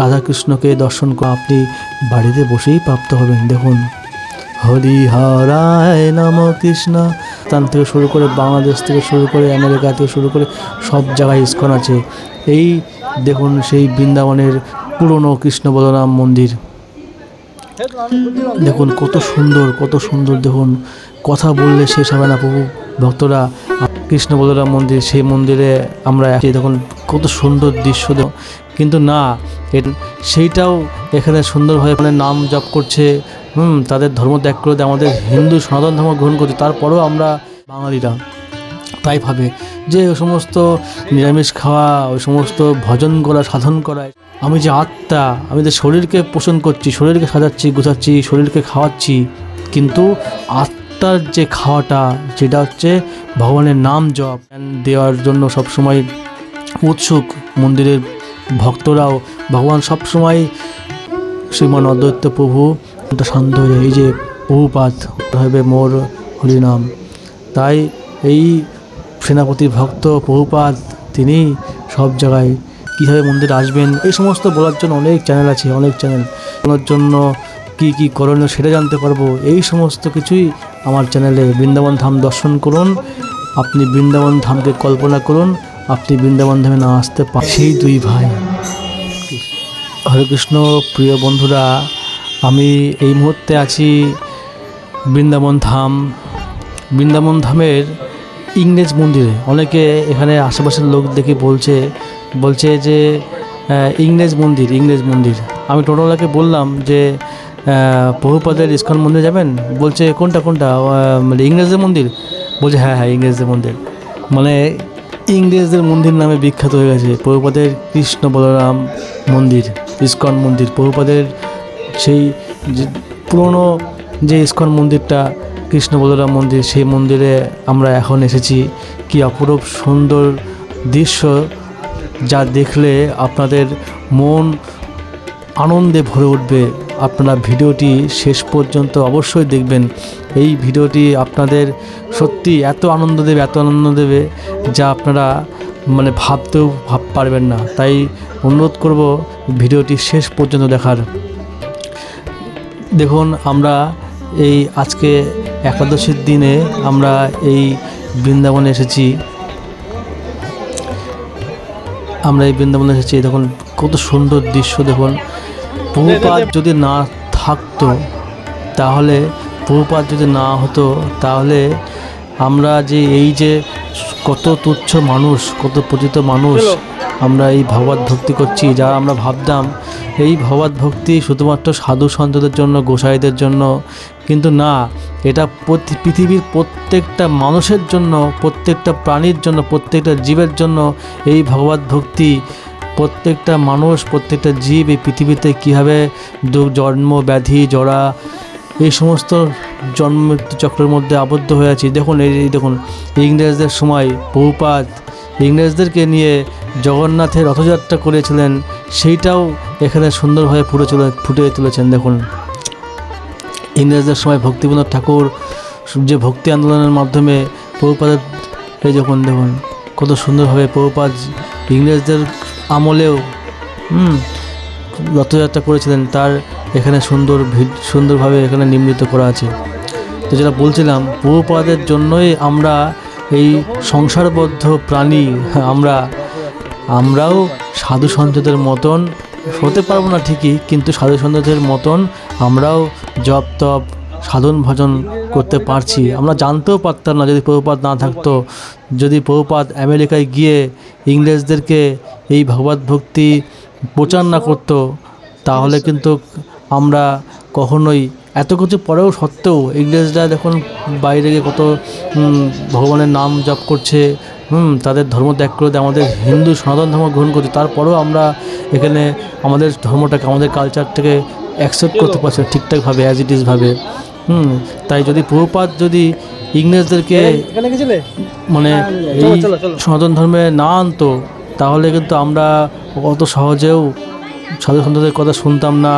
রাধাকৃষ্ণকে দর্শন করে, আপনি বাড়িতে বসেই প্রাপ্ত হবেন। দেখুন হরি হরায় নম কৃষ্ণ। তান থেকে শুরু করে বাংলাদেশ থেকে শুরু করে আমেরিকা থেকে শুরু করে সব জায়গায় ইস্কন আছে। এই দেখুন, সেই বৃন্দাবনের পুরনো কৃষ্ণ বলরাম মন্দির। দেখুন, কত সুন্দর কত সুন্দর, দেখুন, কথা বললে শেষ হবে না প্রভু। ভক্তরা, কৃষ্ণ বলরাম মন্দির, সেই মন্দিরে আমরা দেখুন, কত সুন্দর দৃশ্য কিন্তু না সেইটাও এখানে সুন্দরভাবে মানে নাম জপ করছে, হুম, তাদের ধর্ম ত্যাগ করে আমাদের হিন্দু সনাতন ধর্ম গ্রহণ করছে, তারপরেও আমরা বাঙালিরা তাই ভাবে যে ওই সমস্ত নিরামিষ খাওয়া, ওই সমস্ত ভজন করা, সাধন করা, আমি যে আত্মা, আমি যে শরীরকে পোষণ করছি, শরীরকে সাজাচ্ছি, গোছাচ্ছি, শরীরকে খাওয়াচ্ছি, কিন্তু আত্মার যে খাওয়াটা, সেটা হচ্ছে ভগবানের নাম জপ, দেওয়ার জন্য সবসময় উৎসুক, মন্দিরের ভক্তরাও, ভগবান সবসময় শ্রীমান অদ্বৈত প্রভু শান্ত হয়ে। এই যে প্রভুপাত হবে মোর হরিনাম তাই এই সেনাপতি ভক্ত প্রভুপাত তিনি সব জায়গায় কীভাবে মন্দিরে আসবেন, এই সমস্ত বলার জন্য অনেক চ্যানেল আছে, অনেক চ্যানেল বলার জন্য কি কি করণীয় সেটা জানতে পারব, এই সমস্ত কিছুই আমার চ্যানেলে বৃন্দাবন ধাম দর্শন করুন, আপনি বৃন্দাবন ধামকে কল্পনা করুন আপনি বৃন্দাবন ধামে না আসতে পারেন সেই দুই ভাই। হরে কৃষ্ণ প্রিয় বন্ধুরা, আমি এই মুহূর্তে আছি বৃন্দাবন ধাম বৃন্দাবন ধামের ইংরেজ মন্দিরে। অনেকে এখানে আশেপাশের লোক দেখে বলছে বলছে যে ইংরেজ মন্দির ইংরেজ মন্দির। আমি টোটোওয়ালাকে বললাম যে প্রভুপাদের ইস্কন মন্দিরে যাবেন? বলছে, কোনটা কোনটা? মানে ইংরেজদের মন্দির? বলছে হ্যাঁ হ্যাঁ ইংরেজদের মন্দির। মানে ইংরেজদের মন্দির নামে বিখ্যাত হয়ে গেছে। প্রভুপাদের কৃষ্ণ বলরাম মন্দির, ইস্কন মন্দির। প্রভুপাদের সেই পুরনো যে ইস্কন মন্দিরটা, কৃষ্ণ বলরাম মন্দির, সেই মন্দিরে আমরা এখন এসেছি। কি অপরূপ সুন্দর দৃশ্য যা দেখলে আপনাদের মন আনন্দে ভরে উঠবে। আপনারা ভিডিওটি শেষ পর্যন্ত অবশ্যই দেখবেন। এই ভিডিওটি আপনাদের সত্যি এত আনন্দ দেবে, এত আনন্দ দেবে যা আপনারা মানে ভাবতেও ভাব পারবেন না। তাই অনুরোধ করব ভিডিওটি শেষ পর্যন্ত দেখার। দেখুন, আমরা এই আজকে একাদশীর দিনে আমরা এই বৃন্দাবনে এসেছি। আমরা এই বৃন্দাবনে এসেছি, দেখুন কত সুন্দর দৃশ্য দেখুন। প্রভুপাত যদি না থাকতো তাহলে প্রভুপাত যদি না হতো তাহলে আমরা যে এই যে কত তুচ্ছ মানুষ কত পতিত মানুষ আমরা এই ভগবত ভক্তি করছি যা আমরা ভাবতাম এই ভগবত ভক্তি শুধুমাত্র সাধু সন্তদের জন্য গোসাইদের জন্য কিন্তু না এটা পৃথিবীর প্রত্যেকটা মানুষের জন্য প্রত্যেকটা প্রাণীর জন্য প্রত্যেকটা জীবের জন্য এই ভগবত ভক্তি প্রত্যেকটা মানুষ, প্রত্যেকটা জীব এই পৃথিবীতে কীভাবে জন্ম, ব্যাধি, জরা, এই সমস্ত জন্ম চক্রের মধ্যে আবদ্ধ হয়ে আছি। দেখুন, এই দেখুন, ইংরেজদের সময় বহুপাত ইংরেজদেরকে নিয়ে জগন্নাথের রথযাত্রা করেছিলেন, সেইটাও এখানে সুন্দরভাবে ফুটে চলে, ফুটে তুলেছেন, দেখুন। ইংরেজদের সময় ভক্তিবিনোদ ঠাকুর, যে ভক্তি আন্দোলনের মাধ্যমে প্রভুপাদের যখন দেখুন কত সুন্দরভাবে প্রভুপাদ ইংরেজদের আমলেও, হুম, রথযাত্রা করেছিলেন, তার এখানে সুন্দর সুন্দরভাবে এখানে নির্মিত করা আছে। তো যেটা বলছিলাম প্রভুপাদের জন্যই আমরা এই সংসারবদ্ধ প্রাণী আমরা, আমরাও সাধু সন্তদের মতন হতে পারব না ঠিকই, কিন্তু সাধু সন্তদের মতন আমরাও জপ তপ, সাধন ভজন করতে পারছি। আমরা জানতেও পারতাম না যদি প্রভুপাত না থাকতো, যদি প্রভুপাত আমেরিকায় গিয়ে ইংরেজদেরকে এই ভগবত ভক্তি প্রচার না করতো তাহলে কিন্তু আমরা কখনোই এত কিছু পরেও সত্ত্বেও ইংরেজরা দেখুন বাইরে গিয়ে কত ভগবানের নাম জপ করছে হুম তাদের ধর্ম ত্যাগ করে আমাদের হিন্দু সনাতন ধর্ম গ্রহণ করছি তারপরেও আমরা এখানে আমাদের ধর্মটাকে আমাদের কালচারটাকে অ্যাকসেপ্ট করতে পারছি না ঠিকঠাকভাবে অ্যাজ ইট ইজভাবে হুম তাই যদি প্রভুপাত যদি ইংরেজদেরকে মানে এই চলো, চলো। সনাতন ধর্মে না আনতো তাহলে কিন্তু আমরা অত সহজেও সাধু সন্তদের কথা শুনতাম না।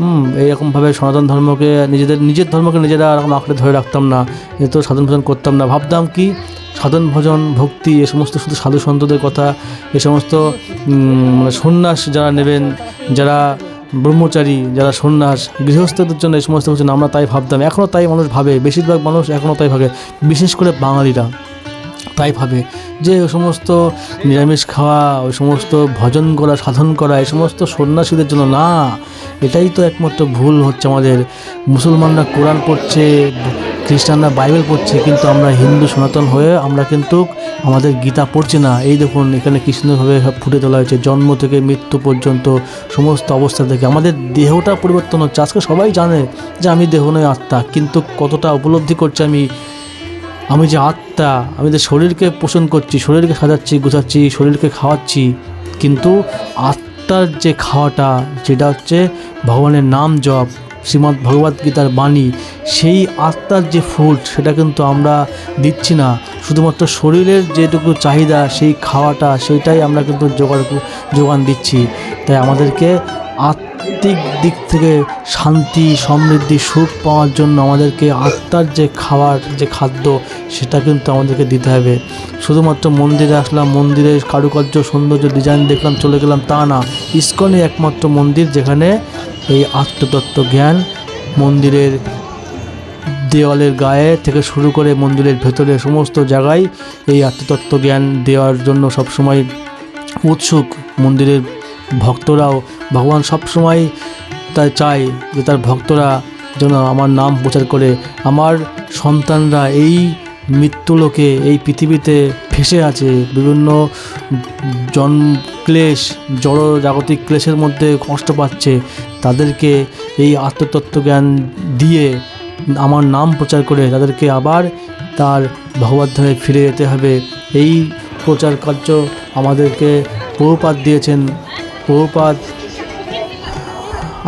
হুম, এইরকমভাবে সনাতন ধর্মকে নিজেদের, নিজের ধর্মকে নিজেরা এরকম আঁকড়ে ধরে রাখতাম না। এ তো সাধন ভজন করতাম না। ভাবতাম কি, সাধন ভজন, ভক্তি, এ সমস্ত শুধু সাধু সন্তদের কথা, এ সমস্ত মানে সন্ন্যাস যারা নেবেন, যারা ব্রহ্মচারী, যারা সন্ন্যাস, গৃহস্থদের জন্য এই সমস্ত কিছু আমরা তাই ভাবতাম। এখনও তাই মানুষ ভাবে, বেশিরভাগ মানুষ এখনও তাই ভাবে, বিশেষ করে বাঙালিরা। তাই ভাবে যে ওই সমস্ত নিরামিষ খাওয়া, ওই সমস্ত ভজন করা, সাধন করা, এই সমস্ত সন্ন্যাসীদের জন্য না। এটাই তো একমাত্র ভুল হচ্ছে আমাদের। মুসলমানরা কোরআন পড়ছে, খ্রিস্টানরা বাইবেল পড়ছে, কিন্তু আমরা হিন্দু সনাতন হয়ে আমরা কিন্তু আমাদের গীতা পড়ছি না। এই দেখুন, এখানে কি সুন্দরভাবে সব ফুটে তোলা হয়েছে। জন্ম থেকে মৃত্যু পর্যন্ত সমস্ত অবস্থা থেকে। আমাদের দেহটা পরিবর্তন হচ্ছে। আজকে সবাই জানে যে আমি দেহ নয় আত্মা, কিন্তু কতটা উপলব্ধি করছি আমি আমি যে আত্মা, আমি যে শরীরকে পোষণ করছি, শরীরকে সাজাচ্ছি, গুছাচ্ছি, শরীরকে খাওয়াচ্ছি, কিন্তু আত্মার যে খাওয়াটা, যেটা হচ্ছে ভগবানের নাম জপ, শ্রীমদ্ ভগবদ্ গীতার বাণী, সেই আত্মার যে ফুড সেটা কিন্তু আমরা দিচ্ছি না। শুধুমাত্র শরীরের যেটুকু চাহিদা, সেই খাওয়াটা, সেইটাই আমরা কিন্তু জোগাড় যোগান দিচ্ছি। তাই আমাদেরকে আত্মিক দিক থেকে শান্তি, সমৃদ্ধি, সুখ পাওয়ার জন্য আমাদেরকে আত্মার যে খাবার, যে খাদ্য, সেটা কিন্তু আমাদেরকে দিতে হবে। শুধুমাত্র মন্দিরে আসলাম মন্দিরের কারুকার্য, সৌন্দর্য ডিজাইন দেখলাম, চলে গেলাম, তা না। ইস্কনই একমাত্র মন্দির যেখানে এই আত্মতত্ত্ব জ্ঞান মন্দিরের দেওয়ালের গায়ে থেকে শুরু করে মন্দিরের ভেতরে সমস্ত জায়গায় এই আত্মতত্ত্ব জ্ঞান দেওয়ার জন্য সবসময় উৎসুক মন্দিরের ভক্তরাও, ভগবান সবসময় তাই চায় যে তার ভক্তরা যেন আমার নাম প্রচার করে। আমার সন্তানরা এই মৃত্যুলোকে, এই পৃথিবীতে ফেসে আছে। বিভিন্ন জন্ম ক্লেশ, জড় জাগতিক ক্লেশের মধ্যে কষ্ট পাচ্ছে। তাদেরকে এই আত্মতত্ত্ব জ্ঞান দিয়ে আমার নাম প্রচার করে, তাদেরকে আবার তার ভগবদ্ধামে ফিরে যেতে হবে। এই প্রচার কার্য আমাদেরকে প্রপাত দিয়েছেন। প্রভুপাত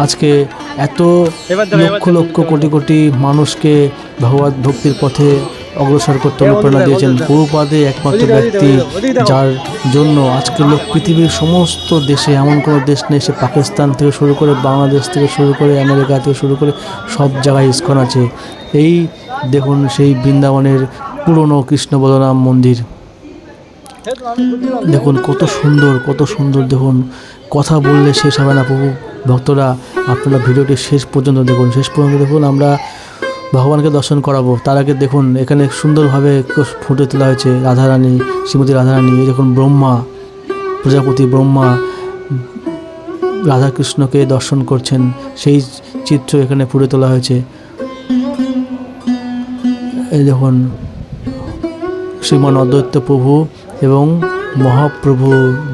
আজকে এত লক্ষ লক্ষ কোটি কোটি মানুষকে ভগবত ভক্তির পথে অগ্রসর করতে অনুপ্রেরণা দিয়েছেন প্রভুপাদে একমাত্র ব্যক্তি যার জন্য আজকে লোক পৃথিবীর সমস্ত দেশে এমন কোনো দেশ নেই সে পাকিস্তান থেকে শুরু করে বাংলাদেশ থেকে শুরু করে আমেরিকা থেকে শুরু করে সব জায়গায় ইস্কন আছে। এই দেখুন সেই বৃন্দাবনের পুরনো কৃষ্ণ বলরাম মন্দির। দেখুন, কত সুন্দর কত সুন্দর দেখুন, কথা বললে শেষ হবে না, প্রভু, ভক্তরা, আপনারা ভিডিওটি শেষ পর্যন্ত দেখুন, শেষ পর্যন্ত দেখুন, আমরা ভগবানকে দর্শন করাবো। তার আগে দেখুন, এখানে সুন্দরভাবে ফুটে তোলা হয়েছে রাধারানী, শ্রীমতী রাধারানী, এই দেখুন, ব্রহ্মা, প্রজাপতি ব্রহ্মা, রাধাকৃষ্ণকে দর্শন করছেন, সেই চিত্র এখানে ফুটে তোলা হয়েছে। এই দেখুন, শ্রীমান অদ্বৈত প্রভু এবং মহাপ্রভু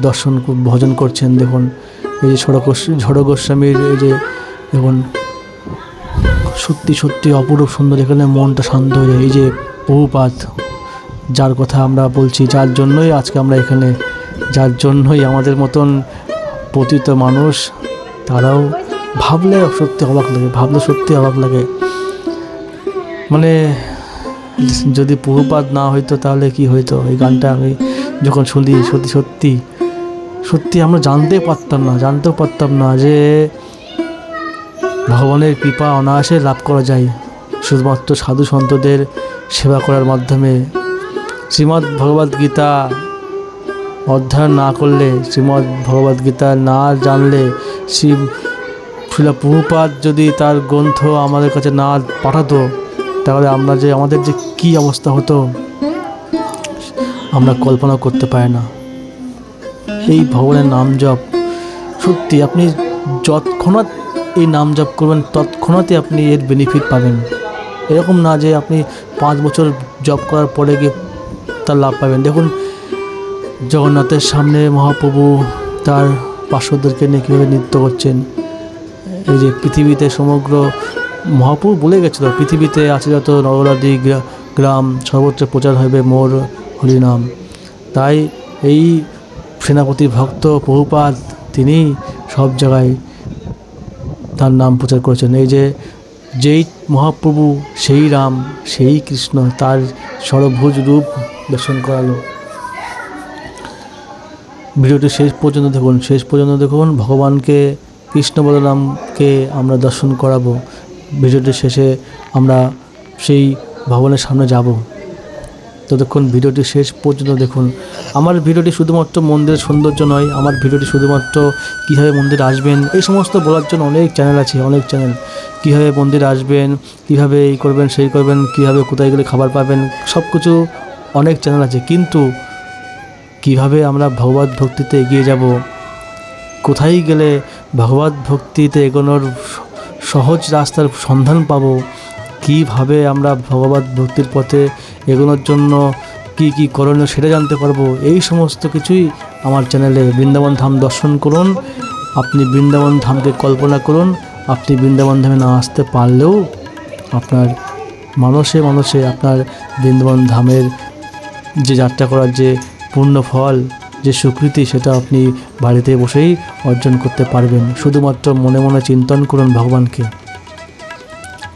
দর্শন ভজন করছেন, দেখুন, এই যে ঝড় ঝড় গোস্বামীর এই যে, দেখুন, সত্যি সত্যি অপরূপ সুন্দর, এখানে মনটা শান্ত হয়ে যায়। এই যে বহুপাত যার কথা আমরা বলছি, যার জন্যই আজকে আমরা এখানে, যার জন্যই আমাদের মতন পতিত মানুষ, তারাও ভাবলে সত্যি অবাক লাগে, ভাবলে সত্যি অবাক লাগে। মানে যদি বহুপাত না হইতো, তাহলে কি হইতো? এই গানটা আমি যখন শুনি সত্যি সত্যি সত্যি আমরা জানতে পারতাম না জানতেও পারতাম না যে ভগবানের কৃপা অনায়াসে লাভ করা যায়। শুধুমাত্র সাধু সন্তদের সেবা করার মাধ্যমে। শ্রীমদ্ ভগবদ গীতা অধ্যয়ন না করলে শ্রীমদ্ ভগবদ গীতা না জানলে শ্রী শিলা প্রভুপাদ যদি তার গ্রন্থ আমাদের কাছে না পাঠাতো তাহলে আমরা যে আমাদের যে কী অবস্থা হতো? আমরা কল্পনা করতে পারি না। এই ভগবানের নাম জপ সত্যি আপনি যৎক্ষণাৎ এই নাম জপ করবেন, তৎক্ষণাৎই আপনি এর বেনিফিট পাবেন। এরকম না যে আপনি পাঁচ বছর জব করার পরে গিয়ে তার লাভ পাবেন। দেখুন, জগন্নাথের সামনে মহাপ্রভু তার পার্শ্বদেরকে নিয়ে কীভাবে নৃত্য করছেন। এই যে পৃথিবীতে সমগ্র মহাপ্রভু বলে গেছিল, পৃথিবীতে আছে যত নগরাদি গ্রাম, সর্বত্র প্রচার হবে মোর হরিনাম। তাই এই সেনাপতি ভক্ত বহুপাত তিনি সব জায়গায় তার নাম প্রচার করেছেন। এই যে যেই মহাপ্রভু, সেই রাম, সেই কৃষ্ণ তার সরভুজ রূপ দর্শন করালো। ভিডিওটি শেষ পর্যন্ত দেখুন। শেষ পর্যন্ত দেখুন, ভগবানকে, কৃষ্ণ বলরামকে আমরা দর্শন করাবো। ভিডিওটির শেষে আমরা সেই ভগবানের সামনে যাব। ততক্ষণ ভিডিওটি শেষ পর্যন্ত দেখুন। আমার ভিডিওটি শুধুমাত্র মন্দিরের সৌন্দর্য নয়, আমার ভিডিওটি শুধুমাত্র কীভাবে মন্দিরে আসবেন, এই সমস্ত বলার জন্য অনেক চ্যানেল আছে, অনেক চ্যানেল। কীভাবে মন্দিরে আসবেন, কীভাবে এই করবেন, সেই করবেন, কীভাবে কোথায় গেলে খাবার পাবেন সব কিছু অনেক চ্যানেল আছে। কিন্তু কীভাবে আমরা ভগবত ভক্তিতে এগিয়ে যাব, কোথায় গেলে ভগবত ভক্তিতে এগোনোর সহজ রাস্তার সন্ধান পাবো কীভাবে আমরা ভগবত ভক্তির পথে এগোনোর জন্য কি কি করণীয় সেটা জানতে পারব? এই সমস্ত কিছুই আমার চ্যানেলে বৃন্দাবন ধাম দর্শন করুন, আপনি বৃন্দাবন ধামকে কল্পনা করুন, আপনি বৃন্দাবন ধামে না আসতে পারলেও আপনার মানুষে মানুষে আপনার বৃন্দাবন ধামের যে যাত্রা করার যে পূর্ণ ফল, যে স্বীকৃতি সেটা আপনি বাড়িতে বসেই অর্জন করতে পারবেন। শুধুমাত্র মনে মনে চিন্তন করুন ভগবানকে।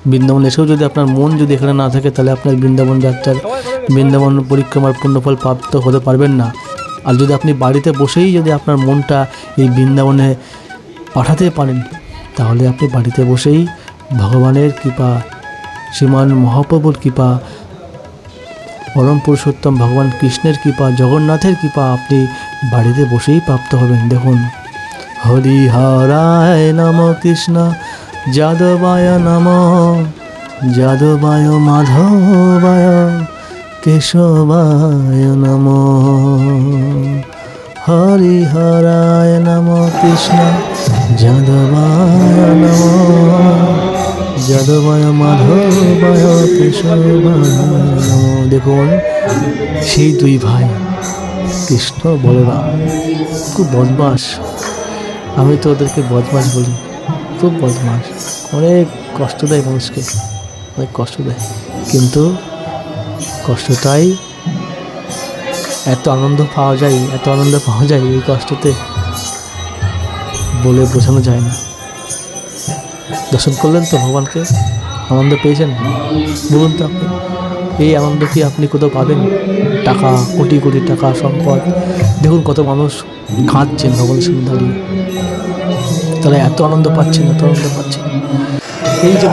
বৃন্দাবন এসেও যদি আপনার মন যদি এখানে না থাকে, তাহলে আপনার বৃন্দাবন যাত্রার বৃন্দাবন পরিক্রমার পূর্ণফল প্রাপ্ত হতে পারবেন না। আর যদি আপনি বাড়িতে বসেই যদি আপনার মনটা এই বৃন্দাবনে পাঠাতে পারেন, তাহলে আপনি বাড়িতে বসেই ভগবানের কৃপা, শ্রীমান মহাপ্রভুর কৃপা, পরম পুরুষোত্তম ভগবান কৃষ্ণের কৃপা, জগন্নাথের কৃপা আপনি বাড়িতে বসেই প্রাপ্ত হবেন। দেখুন হরি হরায় নম কৃষ্ণ। যাদবায় নম, যাদবায় মাধবায়, কেশবায় নম। হরি হরায় নম কৃষ্ণ, যাদবায় নম। যাদবায় মাধবায়, কেশবায় নম। দেখুন, সেই দুই ভাই, কৃষ্ণ, বলরাম। খুব বদমাস আমি তো ওদেরকে বদমাস বলি। খুব বদমাস অনেক কষ্ট দেয় মানুষকে। অনেক কষ্ট দেয়। কিন্তু কষ্টটাই এত আনন্দ পাওয়া যায়, এত আনন্দ পাওয়া যায় এই কষ্টতে বলে বোঝানো যায় না। দর্শন করলেন তো ভগবানকে? আনন্দ পেয়েছেন? বলুন তো আপনি, এই আনন্দ কি আপনি কোথাও পাবেন? টাকা, কোটি কোটি টাকা, সম্পদ। দেখুন কত মানুষ কাঁদছেন ভগবানের সামনে দাঁড়িয়ে। তারা এত আনন্দ পাচ্ছেন এত আনন্দ পাচ্ছে এই যে